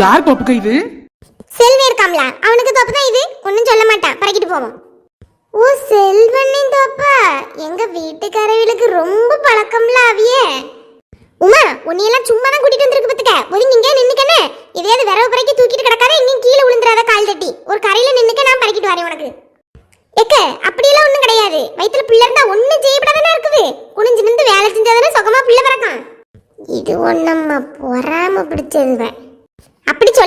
யார் தோப்புக்கா இது? செல்வி இருக்காம்ல அவனுக்கு தோப்பு தான் இது. ஒன்றும் சொல்ல மாட்டான். பறக்கிட்டு போவோம். ஓ செல்வனின் தோப்பா? எங்க வீட்டுக்காரவிகளுக்கு ரொம்ப பழக்கம்ல அவியே. உமா உன்னையெல்லாம் சும்மா தான் கூட்டிட்டு வந்திருக்கு பத்துக்க ஒதுங்கி இங்கே நின்னுக்கனே எதையாவது விரவு பறக்கி தூக்கிட்டு கிடக்காத எங்கேயும் கீழே விழுந்துறாத கால் தட்டி. ஒரு கரையில நின்னுக்க நான் பறக்கிட்டு வரேன் உனக்கு. எக்க அப்படியெல்லாம் ஒண்ணும் கிடையாது. வயிற்றுல பிள்ளை இருந்தா ஒண்ணும் செய்யப்படாதானே இருக்குது. குனிஞ்சு நின்று வேலை செஞ்சாதானே சுகமா பிள்ளை பிறக்கும். இது ஒன்னம்மா பொறாம பிடிச்சதுவேன்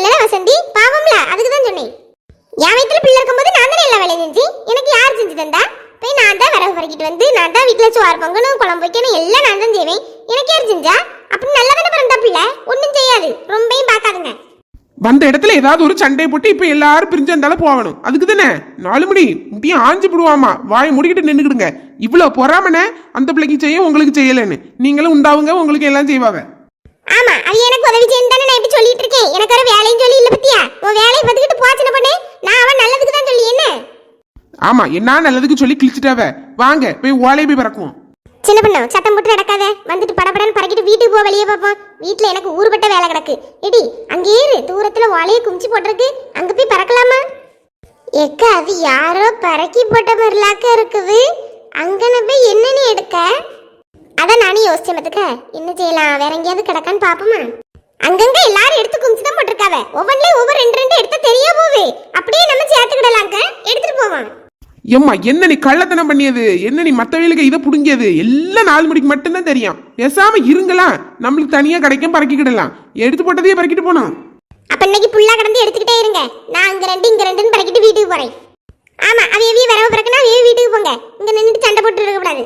சொல்லல வசந்தி? பாவம்ல அதுக்கு தான் சொன்னேன். என் வயிற்றுல பிள்ளை இருக்கும்போது நான் தானே எல்லா வேலையும் செஞ்சு எனக்கு யார் செஞ்சு தந்தா? போய் நான் தான் விறகு பறக்கிட்டு வந்து நான் தான் வீட்டில் சோறு பொங்கணும் குழம்பு வைக்கணும் எல்லாம் நான் தான் செய்வேன். எனக்கு யார் செஞ்சா? அப்படி நல்லா தானே பிறந்தா பிள்ளை ஒன்றும் செய்யாது. ரொம்பையும் பார்க்காதுங்க. வந்த இடத்துல ஏதாவது ஒரு சண்டை போட்டு இப்ப எல்லாரும் பிரிஞ்சு இருந்தாலும் போகணும். அதுக்கு தானே? நாலு மணி முடியும் ஆஞ்சு போடுவாமா? வாய் முடிக்கிட்டு நின்றுக்கிடுங்க இவ்வளோ பொறாமனே அந்த பிள்ளைக்கு செய்ய உங்களுக்கு செய்யலைன்னு. நீங்களும் உண்டாவுங்க உங்களுக்கு எல்லாம் செய்வாங்க. ஆமா அது எனக்கு உதவி செய்யணும் தானே நான் இப்படி சொல்லிட்டு இருக்கேன். எனக்கு ஒரு வேலையும் சொல்லி இல்ல பத்தியா? உன் வேலையை பார்த்துக்கிட்டு போச்சுன பண்ணு. நான் அவன் நல்லதுக்கு தான் சொல்லி என்ன? ஆமா என்ன நல்லதுக்கு சொல்லி கிழிச்சிட்டாவ வாங்க போய் ஓலையை போய் பறக்குவோம். சின்ன பொண்ணு சத்தம் போட்டு நடக்காத. வந்துட்டு படபடன்னு பறக்கிட்டு வீட்டுக்கு போ வெளியே பார்ப்போம். வீட்ல எனக்கு ஊறுபட்ட வேலை கிடக்கு. எடி அங்கே இரு தூரத்துல வாழைய குமிச்சு போட்டிருக்கு. அங்க போய் பறக்கலாமா? எக்க அது யாரோ பறக்கி போட்ட மாதிரிலாக்க இருக்குது. அங்கன போய் என்னன்னு எடுக்க? அதான் நானும் யோசிச்சேன் பார்த்துக்க. என்ன செய்யலாம்? வேற எங்கேயாவது கிடக்கான்னு பாப்போமா அங்கங்க எல்லாரும் எடுத்து குமிச்சு தான் போட்டிருக்காவ. ஒவ்வொன்றிலையும் ஒவ்வொரு ரெண்டு ரெண்டு எடுத்தா தெரிய போவே அப்படியே நம்ம சேர்த்துக்கிடலாங்க எடுத்துட்டு போவோம். எம்மா என்ன நீ கள்ளத்தனம் பண்ணியது? என்ன நீ மத்தவங்களுக்கு இதை புடுங்கியது? எல்லாம் நாலு மணிக்கு மட்டும்தான் தெரியும். பேசாம இருங்களா? நம்மளுக்கு தனியா கிடைக்கும் பறக்கிக்கிடலாம். எடுத்து போட்டதையே பறக்கிட்டு போனோம் அப்ப இன்னைக்கு புல்லா கடந்து எடுத்துக்கிட்டே இருங்க. நான் அங்க ரெண்டு இங்க ரெண்டுன்னு பறக்கிட்டு வீட்டுக்கு போறேன். ஆமா அவைய வீ வரவு பிறகுனா அவைய வீட்டுக்கு போங்க. இங்க நின்னுட்டு சண்டை போட்டு இருக்க கூடாது.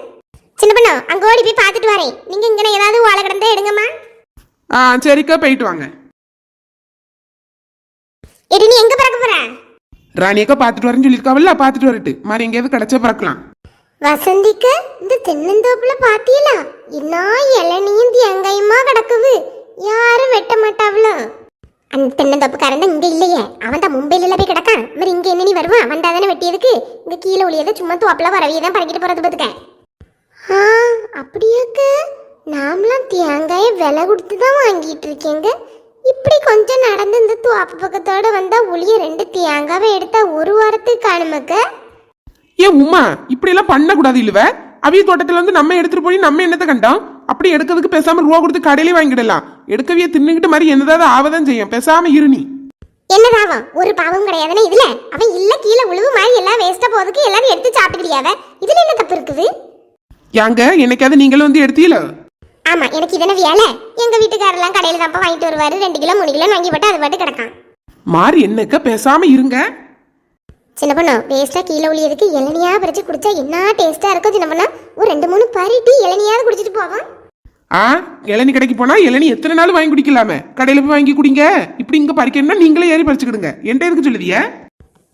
சின்ன பொண்ணு அங்க ஓடி போய் பார்த்துட்டு வரேன். நீங்க இங்க ஏதாவது வாழை கடந்தா எடுங்கம்மா. ஆ சரிக்கா போயிட்டு வாங்க. எடி நீ எங்க பறக்க போற? ராணியக்கா பார்த்துட்டு வரேன்னு சொல்லியிருக்காவல்ல பார்த்துட்டு வரட்டு. மாதிரி எங்கேயாவது கிடைச்சா பறக்கலாம். வசந்திக்கு இந்த தென்னந்தோப்புல பாத்தீங்களா? என்ன இளநியும் தேங்காயுமா கிடக்குது? யாரும் வெட்ட மாட்டாவளோ. அந்த தென்னந்தோப்புக்காரன் தான் இங்க இல்லையே. அவன் தான் மும்பையில போய் கிடக்கான். மாதிரி இங்க என்ன நீ வருவான். வந்தா தானே வெட்டியதுக்கு. இங்க கீழே ஒளியதை சும்மா தோப்புல வரவியே தான் பறக்கிட்டு போறது பார்த்துக்க அப்படியாக்க? நாமலாம் தேங்காயை விலை கொடுத்து தான் வாங்கிட்டு இருக்கேங்க இப்படி கொஞ்சம் நடந்து இந்த தோப்பு பக்கத்தோட வந்தா ஒளிய ரெண்டு தேங்காவை எடுத்தா ஒரு வாரத்துக்கு காணுமக்க? ஏன் உமா இப்படி எல்லாம் பண்ணக்கூடாது இல்லவ அவிய தோட்டத்துல வந்து நம்ம எடுத்துட்டு போய் நம்ம என்னத்தை கண்டோம் அப்படி எடுக்கிறதுக்கு பேசாம ரூபா கொடுத்து கடையிலே வாங்கிடலாம். எடுக்கவிய தின்னுக்கிட்டு மாதிரி என்னதாவது ஆவதான் செய்யும். பேசாம இரு நீ. என்ன பாவம் ஒரு பாவம் கிடையாதுன்னு இதுல? அவன் இல்ல கீழே உழுவு மாதிரி எல்லாம் வேஸ்டா போறதுக்கு எல்லாரும் எடுத்து சாப்பிட்டுக்கிறியாவ இதுல என்ன தப்பு இருக்குது? யாங்க என்னைக்காவது நீங்களும் வந்து எடுத்தீல ஆமா எனக்கு இதென்ன வேலை எங்க வீட்டுக்காரெல்லாம் கடையில தான்ப்பா வாங்கிட்டு வருவாரு. ரெண்டு கிலோ மூணு கிலோ வாங்கி போட்டு அது பாட்டு கிடக்கான். மாறி என்னக்க பேசாம இருங்க. சின்ன பொண்ணு வேஸ்டா கீழே உளியதுக்கு இளநியா பறிச்சு குடிச்சா என்ன டேஸ்டா இருக்கும் சின்ன பொண்ணு? ஒரு ரெண்டு மூணு பறிட்டு இளநியாவது குடிச்சிட்டு போவோம் ஆ இளநி கடைக்கு போனா இளநி எத்தனை நாள் வாங்கி குடிக்கலாமே? கடையில போய் வாங்கி குடிங்க. இப்படி இங்க பறிக்கணும்னா நீங்களே ஏறி பறிச்சுக்கிடுங்க. என்கிட்ட எதுக்கு சொல்லுதிய?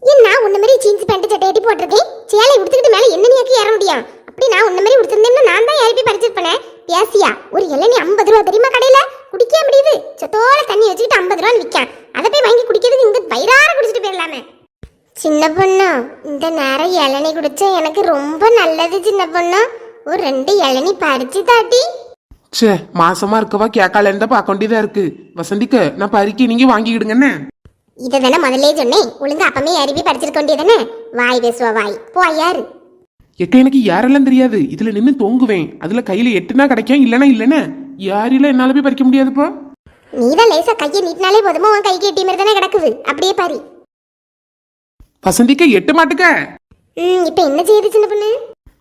என்ன உன்ன மாதிரி ஜீன்ஸ் பேண்ட் சட்டையடி போட்டிருக்கேன்? சேலை உடுத்துக்கிட்டு மேல என்ன நீக்கி ஏற முடியும்? அப்படி நான் உன்ன மாதிரி உடுத்திருந்தேன்னா நான் தான் ஏறி போய் பறிச்சிருப்பேனே பேசியா ஒரு இளநீ ஐம்பது ரூபா தெரியுமா கடையில? குடிக்க முடியுது. சொத்தோட தண்ணி வச்சுக்கிட்டு ஐம்பது ரூபான்னு விற்கான் அதை போய் வாங்கி குடிக்கிறதுக்கு இங்க வயிறார குடிச்சிட்டு போயிடலாமே. சின்ன பொண்ணு இந்த நேரம் இளநீ குடிச்சா எனக்கு ரொம்ப நல்லது சின்ன பொண்ணு. ஒரு ரெண்டு இளநீ பறிச்சு தாட்டி. ச்சே மாசமா இருக்கவா கேட்காலன்னு தான் பார்க்க வேண்டியதா இருக்கு. வசந்திக்கு நான் பறிக்க நீங்க வாங்கிக்கிடுங்கண்ணே. இதை தானே முதல்ல சொன்னேன். ஒழுங்கா அப்பமே ஏறி போய் பறிச்சிருக்க வேண்டியதானே வாய் பேசுவா வாய். போ யாரு எக்க எனக்கு யாரெல்லாம் தெரியாது? இதுல நின்னு தொங்குவேன். அதுல கையில எட்டுனா கிடைக்கும் இல்லனா இல்லனா யாரில என்னால போய் பறிக்க முடியாதுப்பா. நீதான் லேசா கையை நீட்டினாலே போதுமா? உன் கைக்கு எட்டி மாதிரி தானே கிடக்குது. அப்படியே பாரு. வசந்திக்க எட்டு மாட்டுக்க? ம் இப்போ என்ன செய்யுது சின்ன பொண்ணு?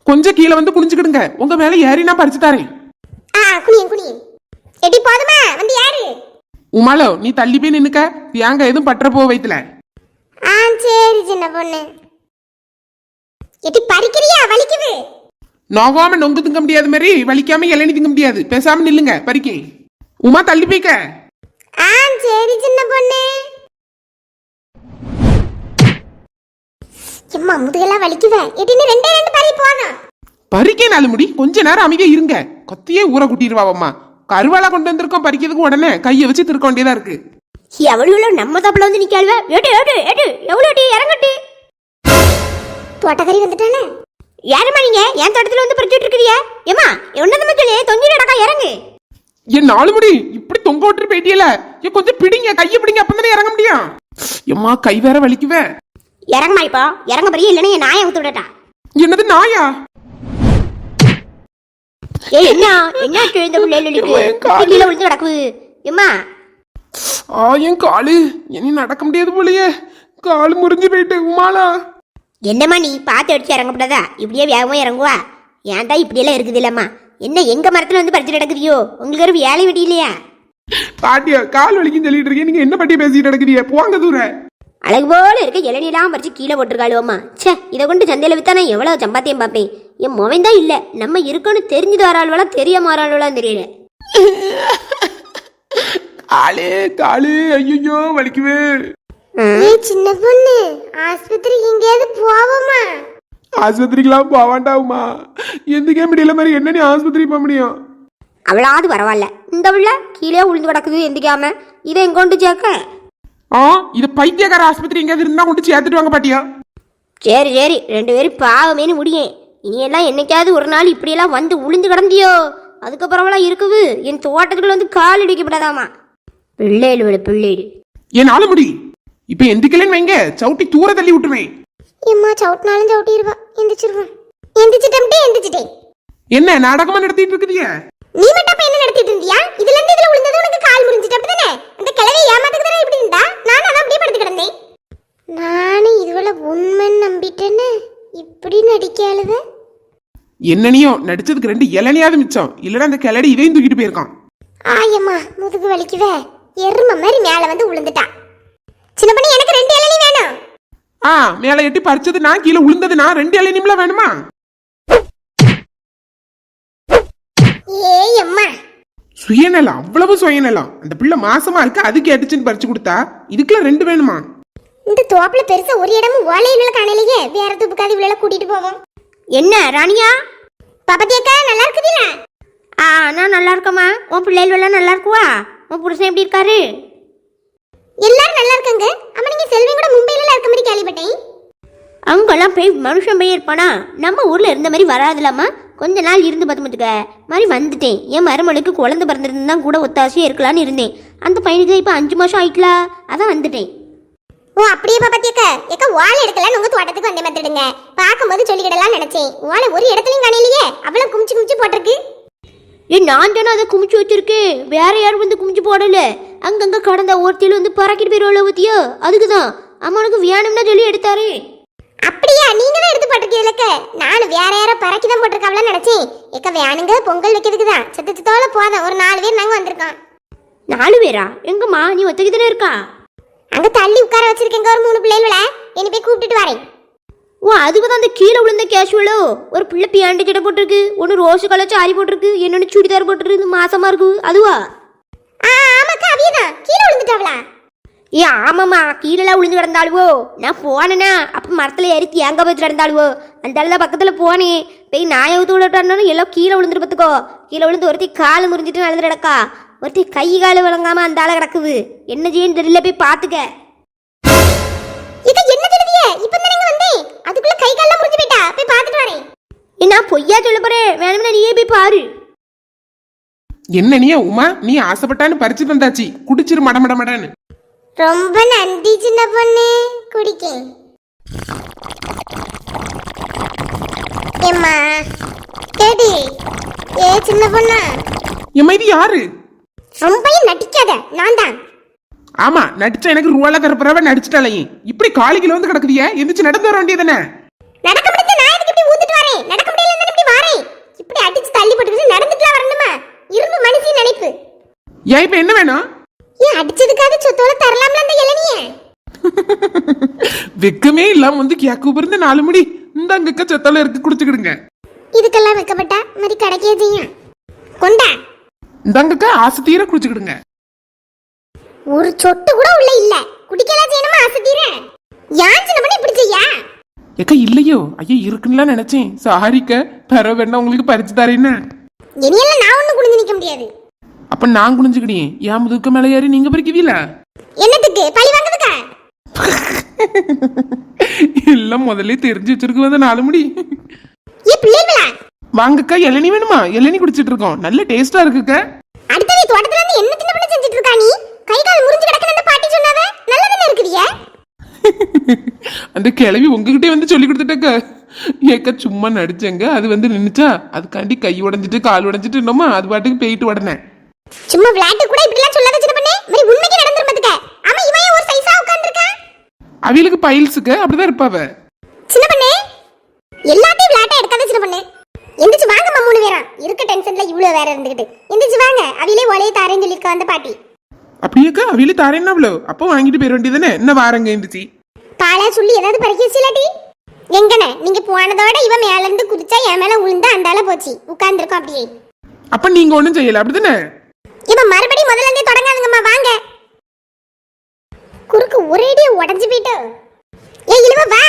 கொஞ்சம் கீழே வந்து குனிஞ்சுக்கிடுங்க. உங்க மேல ஏறி நான் பறிச்சு தரேன். ஆ குனியன் குனியன். எட்டி போதுமா? வந்து யாரு? உமாலோ நீ தள்ளி போய் நின்னுக்க. தேங்காய் எதுவும் பற்ற போ வயித்துல ஆ சரி சின்ன பொண்ணு. எட்டி பறிக்கிறியா? வலிக்குது. நோகாம நொங்கு திங்க முடியாது மாதிரி வலிக்காம இளநி திங்க முடியாது. பேசாம நில்லுங்க பறிக்க. உமா தள்ளி போய்க்க. ஆ சரி சின்ன பொண்ணு. எம்மா முதுகெல்லாம் வலிக்குத. எட்டி நீ ரெண்டே ரெண்டு பறி போதும். பறிக்க நாலு முடி கொஞ்ச நேரம் அமைதியா இருங்க. கொத்தியே ஊற குட்டிடுவாவம்மா. கருவாலா கொண்டு வந்திருக்கோம் பறிக்கிறதுக்கு உடனே கையை வச்சு திருக்க வேண்டியதா இருக்கு. எவ்வளோ நம்ம தப்புல வந்து நிக்காளுவ. எடு எடு எடு. எவ்வளோ இறங்கட்டி. தோட்டக்கறி வந்துட்டால யாருமா நீங்க என் தோட்டத்துல வந்து பறிச்சுட்டு இருக்கிறியா? ஏமா என்ன நம்ம சொல்லி தொங்கி நடக்கா இறங்கு. என் நாலு முடி இப்படி தொங்க விட்டு போயிட்டியல? ஏன் கொஞ்சம் பிடிங்க கையை பிடிங்க அப்பதானே இறங்க முடியும். எம்மா கை வேற வலிக்குவே. இறங்கம்மா இப்போ? இறங்க பெரிய இல்லைன்னா என் நாயை ஊத்து விடட்டா? என்னது நாயா? ஏய் என்ன என்ன இந்த பிள்ளைகளுக்கு விழுந்து கிடக்குது எம்மா. ஆ என் காலு. இனி நடக்க முடியாது போலயே. காலு முறிஞ்சு போயிட்டு உமாலா. என்னம்மா நீ பார்த்து அடிச்சு இறங்கப்படாதா? இப்படியே வேகமா இறங்குவா? ஏன்டா இப்படியெல்லாம் இருக்குது இல்லம்மா என்ன எங்க மரத்துல வந்து பறிச்சு நடக்குதியோ உங்களுக்கு ஒரு வேலை வெட்டி இல்லையா? பாட்டியா கால் வலிக்குன்னு சொல்லிட்டு இருக்கீங்க. நீங்க என்ன பட்டி பேசிட்டு நடக்கிறீங்க போங்க தூர. அழகு போல இருக்க இளநீலாம் பறிச்சு கீழே போட்டிருக்காளுவம்மா. ச்சே இதை கொண்டு சந்தையில வித்தா நான் எவ்வளவு சம்பாத்தியம் பார்ப்பேன்? என் மொவன் தான் இல்ல. நம்ம இருக்கோன்னு தெரிஞ்சுட்டு வராள்வளா தெரியாம வராள்வளான்னு தெரியல. காலு காலு ஐயோ வலிக்குவே ஏய் சின்ன பொண்ணு. ஆஸ்பத்திரிக்கு எங்கேயாவது போவோமா? ஆஸ்பத்திரிக்கெல்லாம் போவாண்டாவுமா. எந்துக்கே முடியல மாதிரி என்ன நீ ஆஸ்பத்திரி போக முடியும்? அவளாவது பரவாயில்ல. இந்த உள்ள கீழே உளுந்து கிடக்குது எந்திக்காம. இதை எங்க கொண்டு சேர்க்க? ஆ இது பைத்தியக்கார ஆஸ்பத்திரி எங்கேயாவது இருந்தா கொண்டு சேர்த்துட்டு வாங்க பாட்டியா? சரி சரி. ரெண்டு பேரும் பாவமேனு முடியும் இனியெல்லாம் என்னைக்காவது ஒரு நாள் இப்படியெல்லாம் வந்து உளுந்து கிடந்தியோ? அதுக்கப்புறமெல்லாம் இருக்குது. என் தோட்டத்துக்குள்ள வந்து கால் இடிக்கப்படாதாமா? பிள்ளைகள் பிள்ளைகள் என் நாலு முடி இப்ப எந்திக்கலன்னு வைங்க. சவுட்டி தூர தள்ளி விட்டுருவேன் எம்மா சவுட்டினாலும் சவுட்டிடுவா. எந்திரிச்சிருவான் எந்திரிச்சிட்டே எந்திரிச்சிட்டேன். என்ன நாடகமா நடத்திட்டு இருக்குதீங்க? நீ மட்டும் அப்ப என்ன நடத்திட்டு இருந்தியா? இதுல இருந்து இதுல விழுந்தது உனக்கு கால் முறிஞ்சிட்டு அப்படிதானே? அந்த கிழவி ஏமாத்துக்கு தானே இப்படி இருந்தா? நானும் அதான் அப்படியே படுத்து கிடந்தேன். நானும் இதுவள உண்மைன்னு நம்பிட்டேன்னு இப்படி நடிக்காளுவ என்னனியோ நடிச்சதுக்கு ரெண்டு இளநியாவது மிச்சம். இல்லைன்னா அந்த கிளடி இதையும் தூக்கிட்டு போயிருக்கான். ஆயம்மா முதுகு வலிக்குவே. எரும மாதிரி மேல வந்து விழுந்துட்டா சின்ன பண்ணி எனக்கு ரெண்டு இளநீ வேணும். ஆ மேலே எட்டி பறிச்சது நான் கீழே விழுந்தது நான் ரெண்டு இளநிமில வேணுமா? ஏய் அம்மா. சுயநலம் அவ்வளவு சுயநலம். அந்த பிள்ளை மாசமா இருக்கு அது கேட்டுச்சுன்னு பறிச்சு கொடுத்தா இதுக்கெல்லாம் ரெண்டு வேணுமா? இந்த தோப்புல பெருசா ஒரு இடமும் ஓலையில காணலையே. வேற துப்புக்காது இவ்வளவு கூட்டிட்டு போவோம். என்ன ராணியா? பாப்பத்தி அக்கா நல்லா இருக்குதுல்ல? ஆ நான் நல்லா இருக்கம்மா. உன் பிள்ளைகள் எல்லாம் நல்லா இருக்குவா? உன் புருஷன் எப்படி இருக்காரு? எல்லாரும் நல்லா இருக்காங்க. அம்மா நீங்க செல்வி கூட மும்பைல இருக்க மாதிரி கேள்விப்பட்டேன். அங்கெல்லாம் போய் மனுஷன் போய் இருப்பானா? நம்ம ஊர்ல இருந்த மாதிரி வராதுலாமா? கொஞ்ச நாள் இருந்து பார்த்துக்க மாதிரி வந்துட்டேன். என் மருமகளுக்கு குழந்தை பிறந்திருந்தா கூட ஒத்தாசையா இருக்கலாம்னு இருந்தேன். அந்த பையனுக்கு இப்போ அஞ்சு மாசம் ஆயிட்டலா? அதான் வந்துட்டேன். ஓ அப்படியே பாப்பத்தி அக்கா எக்க ஓலை எடுக்கல உங்க தோட்டத்துக்கு வந்தே மாத்திடுங்க பார்க்கும்போது சொல்லிக்கிடலாம் நினைச்சேன். ஓலை ஒரு இடத்துலயும் காணலையே. அவ்வளவு குமிச்சு குமிச்சு போட்டிருக்கு. ஏ நான் தானே அதை குமிச்சு வச்சிருக்கேன் வேற யாரும் வந்து குமிச்சு போடல. அங்கங்க கடந்த ஒருத்தியில் வந்து பறக்கிட்டு போயிருவோம்ல பத்தியோ அதுக்கு தான் அம்மானுக்கு வேணும்னா சொல்லி எடுத்தாரு. அப்படியா? நீங்க தான் எடுத்து போட்டிருக்கீங்களக்க நான் வேற யாரோ பறக்கி தான் போட்டிருக்காவலாம் நினைச்சேன். எக்க வேணுங்க பொங்கல் வைக்கிறதுக்கு தான் சித்த சித்தோட போதும் ஒரு நாலு பேர் நாங்க வந்திருக்கோம். நாலு பேரா? எங்கம்மா நீ ஒத்தக்கு தானே இருக்கா? அங்க தள்ளி உட்கார வச்சிருக்கேங்க ஒரு மூணு பிள்ளைகள என்னை போய் கூப்பிட்டுட்டு வரேன். ஓ அதுக்கு தான் அந்த கீழே விழுந்த கேஷுவலோ ஒரு பிள்ளை பியாண்டு சட்டை போட்டிருக்கு. ஒன்று ரோஸ் கலர் சாரி போட்டிருக்கு. என்னொன்று சுடிதார் போட்டிருக்கு. மாசமா இருக்கு. அதுவா? ஆ ஆமாக்கா அவியதான் கீழே விழுந்துட்டாவளா? ஏ ஆமாம்மா. கீழெல்லாம் விழுந்து கிடந்தாளுவோ? நான் போனேனா. அப்போ மரத்தில் ஏறி தேங்காய் வச்சு கிடந்தாளுவோ? அந்த ஆள் தான் பக்கத்தில் போனேன் போய் நாயை ஊற்று விடட்டான்னு எல்லாம் கீழே விழுந்துட்டு பார்த்துக்கோ கீழே விழுந்து ஒருத்தி கால் முறிஞ்சிட்டு நடந்து கிடக்கா. ஒருத்தி கை கால் விளங்காம அந்த ஆளை கிடக்குது. என்ன செய்யன்னு தெரியல போய் பார்த்துக்க நான் பொய்யா சொல்ல போறேன். வேணும்னா நீயே போய் பாரு. என்ன நீ உமா? நீ ஆசைப்பட்டான்னு பறிச்சு தந்தாச்சு குடிச்சிரு மட மட மடன்னு. ரொம்ப நன்றி சின்ன பொண்ணு. குடிக்கேன் ஏம்மா கேடி. ஏ சின்ன பொண்ணா. எம்மா இது யாரு? ரொம்பயும் நடிக்காத நான் தான். ஆமா நடிச்சா எனக்கு ரூபால கருப்புறவ நடிச்சிட்டாலையும் இப்படி காலி கிலோ வந்து கிடக்குதிய எந்திரிச்சு நடந்து வர வேண்டியதானே நடக்க முடிஞ்ச நான் எதுக்கு இப்படி ஊத்துட்டு வரேன் நடக்க முடியல இப்படி வரேன் இப்படி அடிச்சு தள்ளி போட்டுக்கிட்டு நடந்துட்டுலாம் வரணுமா? இரும்பு மனுஷி நினைப்பு. ஏன் இப்ப என்ன வேணும்? ஏன் அடிச்சதுக்காக சொத்தோட தரலாம்ல அந்த இளநிய? வெக்கமே இல்லாம வந்து கேக்கு பிறந்த நாலு முடி. இந்த அங்கக்க செத்தால இருக்கு குடிச்சுக்கிடுங்க. இதுக்கெல்லாம் வைக்கப்பட்டா மாதிரி கிடைக்கே செய்யும். கொண்டா. இந்த அங்கக்க ஆசை தீர குடிச்சுக்கிடுங்க. ஒரு சொட்டு கூட உள்ள இல்ல. குடிக்கலாம் செய்யணுமா ஆசை தீர? யான் சின்ன பண்ணி இப்படி செய்யா? ஏக்கா இல்லையோ? ஐயா இருக்குன்னு நினைச்சேன். சாரிக்க வேணா உங்களுக்கு பறிச்சு தரேன்னு. இனியெல்லாம் நான் ஒண்ணும் குடிஞ்சு நிக்க முடியாது. அப்ப நான் குனிஞ்சுக்கிட்டேன் ஏன் முதுக்க மேல ஏறி நீங்க பறிக்குவீல என்னத்துக்கு? பழி வாங்குறதுக்கா? எல்லாம் முதல்ல தெரிஞ்சு வச்சிருக்கு வந்த நாலு முடி? ஏ பிள்ளைகளா வாங்கக்கா இளநீ வேணுமா? இளநீ குடிச்சிட்டு இருக்கோம் நல்ல டேஸ்டா இருக்குக்க. அடுத்த வீட்டு தோட்டத்துல இருந்து என்ன சின்ன பண்ண செஞ்சுட்டு இருக்கா நீ? கை கால் முறிஞ்சு கிடக்குன்னு பாட்டி சொன்னாவ? நல்லதானே இருக்குதியே அந்த கிளவி உங்ககிட்டே வந்து சொல்லி கொடுத்துட்டக்க ஏக்க சும்மா நடிச்சேங்க. அது வந்து நின்னுச்சா? அதுக்காண்டி கை உடைஞ்சிட்டு கால் உடைஞ்சிட்டு என்னமோ அது பாட்டுக்கு போயிட்டு உடனே சும்மா விளையாட்டு கூட இப்படி எல்லாம் சொல்லாத சின்ன பண்ணே மாதிரி உண்மைக்கு நடந்துரும் பாத்துக்க. ஆமா இவன் ஒரு சைஸா உட்கார்ந்திருக்கான் அவளுக்கு பைல்ஸுக்கு அப்படிதான் இருப்பாவ. சின்ன பண்ணே எல்லாத்தையும் விளையாட்டா எடுக்காத சின்ன பண்ணே எந்திரிச்சு வாங்கம்மா மூணு பேரும். இருக்க டென்ஷன்ல இவ்வளவு வேற இருந்துகிட்டு. எந்திரிச்சு வாங்க. அவிலே ஒலையை தாரேன்னு சொல்லியிருக்க வந்த பாட்டி. அப்படியேக்கா? அவளு தாரேன்னா அவ்வளோ அப்போ வாங்கிட்டு போயிட வேண்டியதானே என்ன வாரங்க இருந்துச்சு பாலா சொல்லி ஏதாவது பறக்கி வச்சிலாட்டி எங்கன நீங்க போனதோட இவ மேல இருந்து குதிச்சா என் மேல உளுந்து அந்தால போச்சு. உட்கார்ந்துருக்கோம் அப்படியே. அப்ப நீங்க ஒண்ணும் செய்யல அப்படிதானே? இப்ப மறுபடியும் முதல்ல இருந்தே தொடங்காதுங்கம்மா வாங்க. குறுக்கு ஒரேடியா உடஞ்சு போயிட்டு. ஏ இழுவ வா.